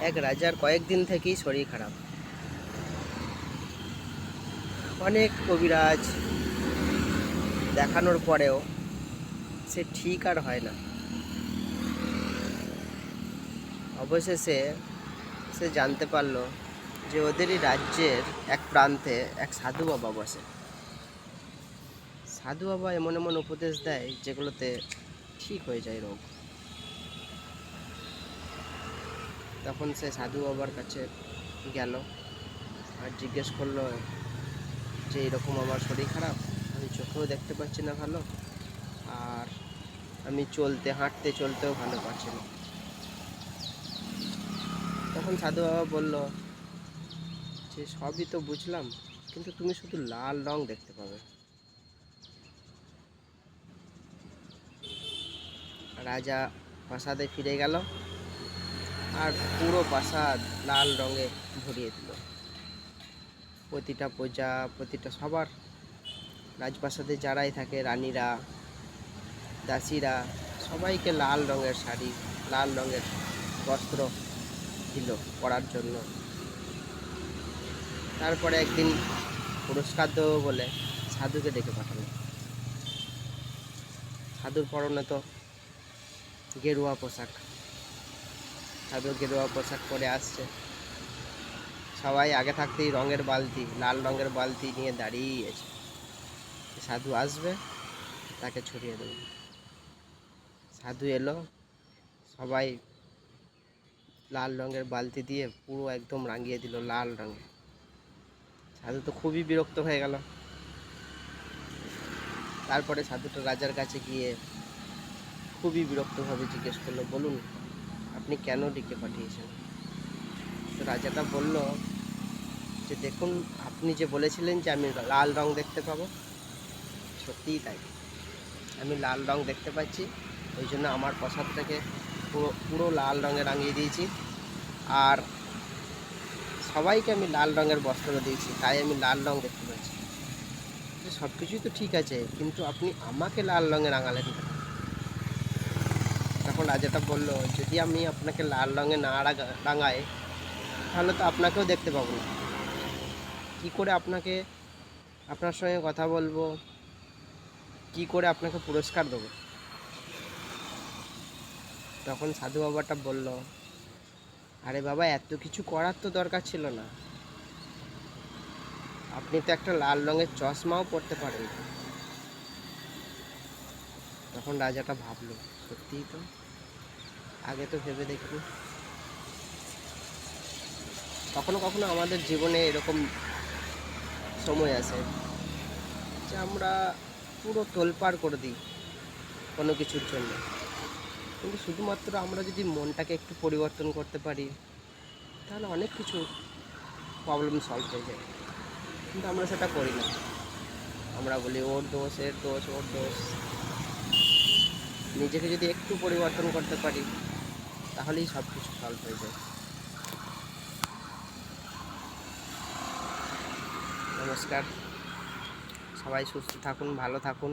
এক রাজার কয়েকদিন থেকেই শরীর খারাপ। অনেক কবিরাজ দেখানোর পরেও সে ঠিক আর হয় না। অবশেষে সে জানতে পারল যে ওদেরই রাজ্যের এক প্রান্তে এক সাধু বাবা বসে। সাধু বাবা এমন এমন উপদেশ দেয় যেগুলোতে ঠিক হয়ে যায় রোগ। তখন সে সাধু বাবার কাছে গেল আর জিজ্ঞেস করল, যে এরকম আমার শরীর খারাপ? আমি চোখেও দেখতে পাচ্ছি না ভালো। আর আমি চলতে, হাঁটতে চলতেও ভালো পারছি না। তখন সাধু বাবা বলল, যে সবই তো বুঝলাম, কিন্তু তুমি শুধু লাল রং দেখতে পাবে। রাজা প্রাসাদে ফিরে গেল। আর পুরো প্রাসাদ লাল রঙে ভরিয়ে দিল। প্রতিটা প্রজা, প্রতিটা সবার, রাজপ্রাসাদে যারাই থাকে, রানীরা, দাসীরা, সবাইকে লাল রঙের শাড়ি, লাল রঙের বস্ত্র দিল পরার জন্য। তারপরে একদিন পুরস্কার দেবো বলে সাধুকে ডেকে পাঠালো। সাধুর পরনে তো গেরুয়া পোশাক। সাধু গেরুয়া পোশাক পরে আসছে। সবাই আগে থাকতেই রঙের বালতি, লাল রঙের বালতি নিয়ে দাঁড়িয়েছে। সাধু আসবে, তাকে ছড়িয়ে দেবে। সাধু এলো, সবাই লাল রঙের বালতি দিয়ে পুরো একদম রাঙিয়ে দিল লাল রঙে। সাধু তো খুবই বিরক্ত হয়ে গেল। তারপরে সাধুটা রাজার কাছে গিয়ে খুবই বিরক্তভাবে জিজ্ঞেস করল, বলুন আপনি কেন ডেকে পাঠিয়েছেন? তো রাজাটা বলল যে, দেখুন, আপনি যে বলেছিলেন যে আমি লাল রং দেখতে পাবো, সত্যিই তাই। আমি লাল রং দেখতে পাচ্ছি, ওই জন্য আমার প্রসাদটাকে পুরো পুরো লাল রঙে রাঙিয়ে দিয়েছি। আর সবাইকে আমি লাল রঙের বস্ত্র দিয়েছি, তাই আমি লাল রং দেখতে পাচ্ছি। সব কিছুই তো ঠিক আছে, কিন্তু আপনি আমাকে লাল রঙে রাঙালেন কেন? তখন রাজাটা বলল, যদি আমি আপনাকে লাল রঙে না রাঙাই, তাহলে তো আপনাকেও দেখতে পাবো না। কী করে আপনাকে, আপনার সঙ্গে কথা বলব? কি করে আপনাকে পুরস্কার দেবো? তখন সাধু বাবাটা বলল, আরে বাবা, এত কিছু করার তো দরকার ছিল না। আপনি তো একটা লাল রঙের চশমাও পরতে পারেন তখন রাজাটা ভাবলো, সত্যিই তো? আগে তো ভেবে দেখি কখনো কখনো আমাদের জীবনে এরকম সময় আসে যে আমরা পুরো তোলপাড় করে দিই কোনো কিছুর জন্য। কিন্তু শুধুমাত্র আমরা যদি মনটাকে একটু পরিবর্তন করতে পারি, তাহলে অনেক কিছু প্রবলেম সলভ হয়ে যায়। কিন্তু আমরা সেটা করি না। আমরা বলি, ওর দোষ, এর দোষ, ওর দোষ। নিজেকে যদি একটু পরিবর্তন করতে পারি তাহলেই সব কিছু সলভ হয়ে যায়। নমস্কার। সবাই সুস্থ থাকুন ভালো থাকুন।